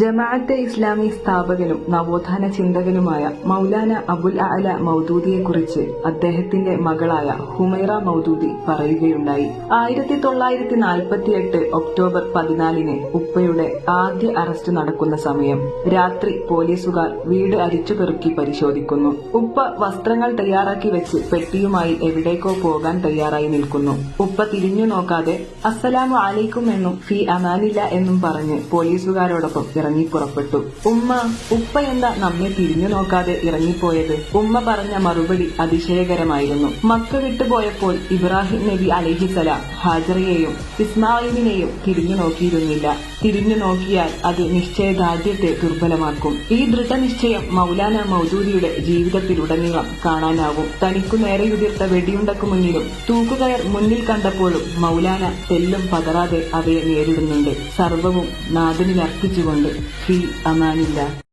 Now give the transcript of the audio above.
ജമാഅത്തെ ഇസ്ലാമി സ്ഥാപകനും നവോത്ഥാന ചിന്തകനുമായ മൗലാന അബുൽ അഅല മൗദൂദിയെക്കുറിച്ച് അദ്ദേഹത്തിന്റെ മകളായ ഹുമൈറ മൗദൂദി പറയുകയുണ്ടായി. ആയിരത്തി തൊള്ളായിരത്തി നാൽപ്പത്തിയെട്ട് ഒക്ടോബർ പതിനാലിന് ഉപ്പയുടെ ആദ്യ അറസ്റ്റ് നടക്കുന്ന സമയം രാത്രി പോലീസുകാർ വീട് അരിച്ചുപെറുക്കി പരിശോധിക്കുന്നു. ഉപ്പ വസ്ത്രങ്ങൾ തയ്യാറാക്കി വെച്ച് പെട്ടിയുമായി എവിടേക്കോ പോകാൻ തയ്യാറായി നിൽക്കുന്നു. ഉപ്പ തിരിഞ്ഞു നോക്കാതെ അസ്സലാമു അലൈക്കും എന്നും ഫി അമാനില്ല എന്നും പറഞ്ഞ് പോലീസുകാരോടൊപ്പം ഇറങ്ങി പുറപ്പെട്ടു ഉമ്മ ഉപ്പ എന്താ നമ്മെ തിരിഞ്ഞു നോക്കാതെ ഇറങ്ങിപ്പോയത്? ഉമ്മ പറഞ്ഞ മറുപടി അതിശയകരമായിരുന്നു. മക്ക വിട്ടുപോയപ്പോൾ ഇബ്രാഹിം നബി അലഹിസലാം ഹാജറയെയും ഇസ്മായിലിനെയും തിരിഞ്ഞു നോക്കിയിരുന്നില്ല. തിരിഞ്ഞു നോക്കിയാൽ അത് നിശ്ചയദാർഢ്യത്തെ ദുർബലമാക്കും. ഈ ദൃഢനിശ്ചയം മൗലാന മൗദൂദിയുടെ ജീവിതത്തിലുടനീളം കാണാനാവും. തനിക്കു നേരെയുതിർത്ത വെടിയുണ്ടക്കു മുന്നിലും തൂക്കുകയർ മുന്നിൽ കണ്ടപ്പോഴും മൗലാന തെല്ലും പതറാതെ അവയെ നേരിടുന്നുണ്ട്. സർവവും നാഥനിൽ അർപ്പിച്ചുകൊണ്ട് ഫി അമാനില്ല